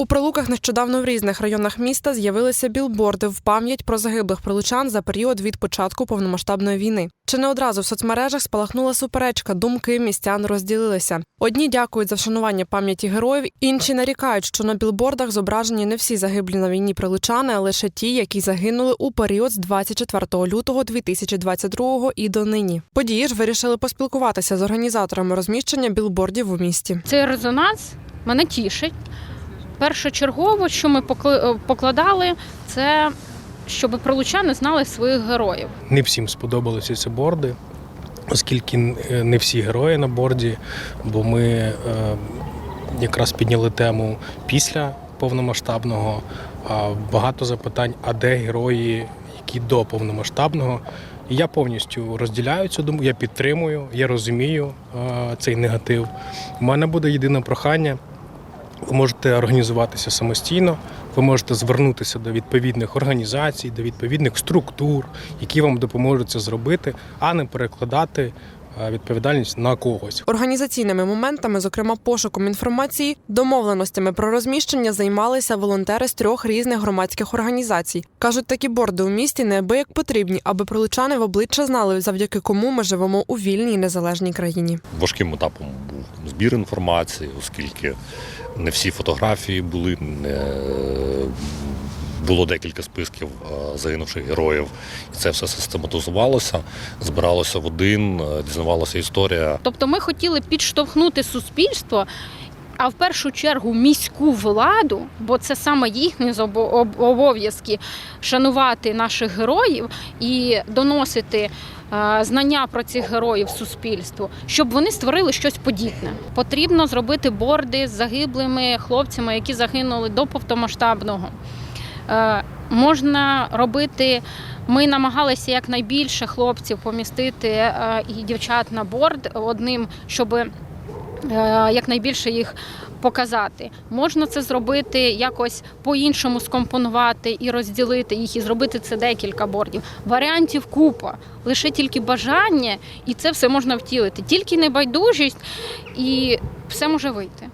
У прилуках нещодавно в різних районах міста з'явилися білборди в пам'ять про загиблих прилучан за період від початку повномасштабної війни. Чи не одразу в соцмережах спалахнула суперечка, думки містян розділилися. Одні дякують за вшанування пам'яті героїв, інші нарікають, що на білбордах зображені не всі загиблі на війні прилучани, а лише ті, які загинули у період з 24 лютого 2022 і до нині. Події ж вирішили поспілкуватися з організаторами розміщення білбордів у місті. Цей резонанс мене тішить. Першочергово, що ми е, покладали, це щоб прилучани знали своїх героїв. Не всім сподобалися ці борди, оскільки е, не всі герої на борді, бо ми е, якраз підняли тему після повномасштабного. Багато запитань, а де герої, які до повномасштабного. Я повністю розділяю цю думку, я підтримую, я розумію цей негатив. У мене буде єдине прохання. Ви можете організуватися самостійно, ви можете звернутися до відповідних організацій, до відповідних структур, які вам допоможуть це зробити, а не перекладати відповідальність на когось. Організаційними моментами, зокрема пошуком інформації, домовленостями про розміщення займалися волонтери з трьох різних громадських організацій. кажуть, такі борди у місті неабияк потрібні, аби прилучани в обличчя знали, завдяки кому ми живемо у вільній і незалежній країні. важким етапом був збір інформації, оскільки не всі фотографії були, не було декілька списків е, загинувших героїв. І це все систематизувалося, збиралося в один, е, дізнавалася історія. Тобто ми хотіли підштовхнути суспільство, а в першу чергу міську владу, бо це саме їхні обов'язки шанувати наших героїв і доносити е, знання про цих героїв суспільству, щоб вони створили щось подібне. Потрібно зробити борди з загиблими хлопцями, які загинули до повномасштабного. Е, Можна робити. Ми намагалися якнайбільше хлопців помістити е, і дівчат на борд одним, щоб е, якнайбільше їх показати. Можна це зробити якось по-іншому скомпонувати і розділити їх, і зробити це декілька бордів. Варіантів купа, лише тільки бажання, і це все можна втілити. Тільки небайдужість, і все може вийти.